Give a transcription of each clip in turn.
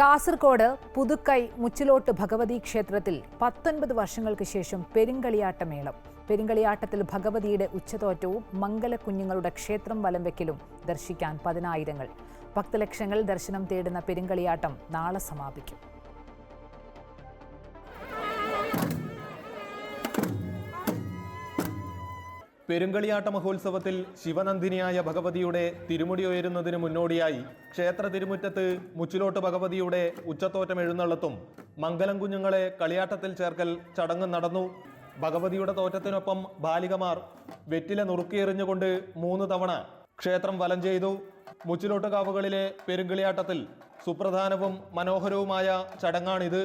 കാസർഗോഡ് പുതുക്കൈ മുച്ചിലോട്ട് ഭഗവതി ക്ഷേത്രത്തിൽ പത്തൊൻപത് വർഷങ്ങൾക്ക് ശേഷം പെരുങ്കളിയാട്ടമേളം. പെരുങ്കളിയാട്ടത്തിൽ ഭഗവതിയുടെ ഉച്ചതോറ്റവും മംഗലക്കുഞ്ഞുങ്ങളുടെ ക്ഷേത്രം വലംവെക്കലും ദർശിക്കാൻ പതിനായിരങ്ങൾ. ഭക്തലക്ഷങ്ങൾ ദർശനം തേടുന്ന പെരുങ്കളിയാട്ടം നാളെ സമാപിക്കും. പെരുങ്കളിയാട്ട മഹോത്സവത്തിൽ ശിവനന്ദിനിയായ ഭഗവതിയുടെ തിരുമുടി ഉയരുന്നതിന് മുന്നോടിയായി ക്ഷേത്ര തിരുമുറ്റത്ത് മുച്ചിലോട്ട് ഭഗവതിയുടെ ഉച്ചത്തോറ്റം എഴുന്നള്ളത്തും മംഗലം കുഞ്ഞുങ്ങളെ കളിയാട്ടത്തിൽ ചേർക്കൽ ചടങ്ങ് നടന്നു. ഭഗവതിയുടെ തോറ്റത്തിനൊപ്പം ബാലികമാർ വെറ്റില നുറുക്കിയെറിഞ്ഞുകൊണ്ട് മൂന്ന് തവണ ക്ഷേത്രം വലം ചെയ്തു. മുച്ചിലോട്ട് കാവുകളിലെ പെരുങ്കളിയാട്ടത്തിൽ സുപ്രധാനവും മനോഹരവുമായ ചടങ്ങാണിത്.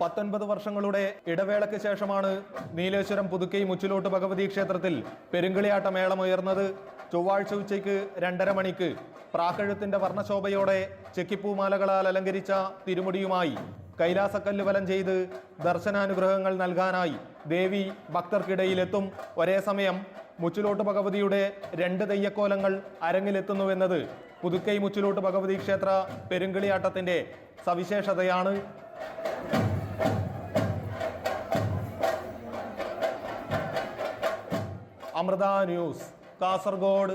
പത്തൊൻപത് വർഷങ്ങളുടെ ഇടവേളയ്ക്ക് ശേഷമാണ് നീലേശ്വരം പുതുക്കൈ മുച്ചിലോട്ട് ഭഗവതി ക്ഷേത്രത്തിൽ പെരുങ്കളിയാട്ട മേളമുയർന്നത് ചൊവ്വാഴ്ച ഉച്ചയ്ക്ക് രണ്ടര മണിക്ക് പ്രാക്കഴുത്തിന്റെ വർണശോഭയോടെ ചെക്കിപ്പൂമാലകളാൽ അലങ്കരിച്ച തിരുമുടിയുമായി കൈലാസക്കല്ല് വലം ചെയ്ത് ദർശനാനുഗ്രഹങ്ങൾ നൽകാനായി ദേവി ഭക്തർക്കിടയിലെത്തും. ഒരേ സമയം മുച്ചിലോട്ട് ഭഗവതിയുടെ രണ്ട് തെയ്യക്കോലങ്ങൾ അരങ്ങിലെത്തുന്നുവെന്നത് പുതുക്കൈ മുച്ചിലോട്ട് ഭഗവതി ക്ഷേത്ര പെരുങ്കളിയാട്ടത്തിന്റെ സവിശേഷതയാണ്. അമൃത ന്യൂസ് കാസർഗോഡ്.